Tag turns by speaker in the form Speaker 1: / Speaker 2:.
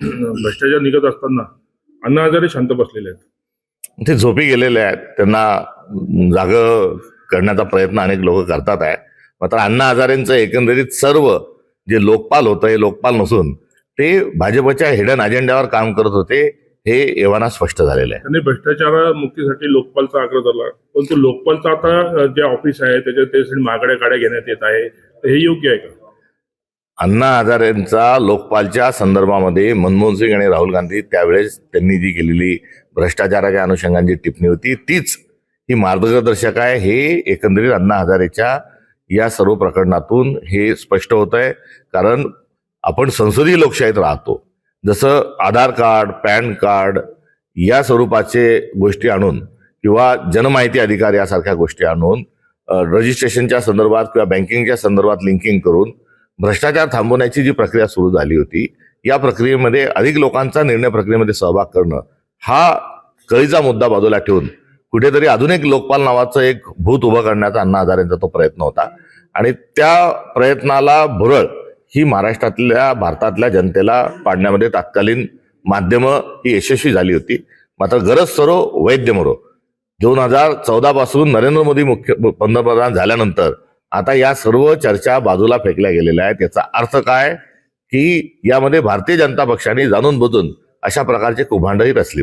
Speaker 1: भ्रष्टाचार निघत असताना अण्णा हजारे शांत बसलेले आहेत.
Speaker 2: ते झोपी गेलेले आहेत. त्यांना जाग करण्याचा प्रयत्न अनेक लोक करतात आहे मात्र अण्णा हजारेंचं एकंदरीत सर्व जे लोकपाल होतं हे लोकपाल नसून ते भाजपच्या हिडन अजेंड्यावर काम करत होते हे एव्हाना स्पष्ट झालेलं आहे.
Speaker 1: त्यांनी भ्रष्टाचार मुक्तीसाठी लोकपालचा आग्रह धरला. परंतु लोकपालचं आता जे ऑफिस आहे त्याच्या त्यासाठी मागड्या गाड्या घेण्यात येत आहे हे योग्य आहे का?
Speaker 2: अण्णा हजारेंचा लोकपालच्या संदर्भामध्ये मनमोहन सिंग आणि राहुल गांधी त्यावेळेस त्यांनी जी केलेली भ्रष्टाचाराच्या अनुषंगाने जी टिप्पणी होती तीच ही मार्गदर्शक आहे. हे एकंदरीत अण्णा हजारेच्या या सर्व प्रकरणातून हे स्पष्ट होत आहे कारण आपण संसदीय लोकशाहीत राहतो. जसं आधार कार्ड पॅन कार्ड या स्वरूपाचे गोष्टी आणून किंवा जनमाहिती अधिकार यासारख्या गोष्टी आणून रजिस्ट्रेशनच्या संदर्भात किंवा बँकिंगच्या संदर्भात लिंकिंग करून भ्रष्टाचार थांबवण्याची जी प्रक्रिया सुरू झाली होती या प्रक्रियेमध्ये अधिक लोकांचा निर्णय प्रक्रियेमध्ये सहभाग करणं हा कळीचा मुद्दा बाजूला ठेवून कुठेतरी अजून एक लोकपाल नावाचं एक भूत उभं करण्याचा अण्णा हजारेंचा तो प्रयत्न होता. आणि त्या प्रयत्नाला भुरळ ही महाराष्ट्रातल्या भारतातल्या जनतेला पाडण्यामध्ये तात्कालीन माध्यमं ही यशस्वी झाली होती. मात्र गरज सरो वैद्य मरो. दोन हजार चौदा पासून नरेंद्र मोदी मुख्य पंतप्रधान झाल्यानंतर आता या सर्व चर्चा बाजूला फेकल्या गेलेल्या आहेत. याचा अर्थ काय? की यामध्ये भारतीय जनता पक्षाने जाणून बुजून अशा प्रकारचे कुभांडही रचली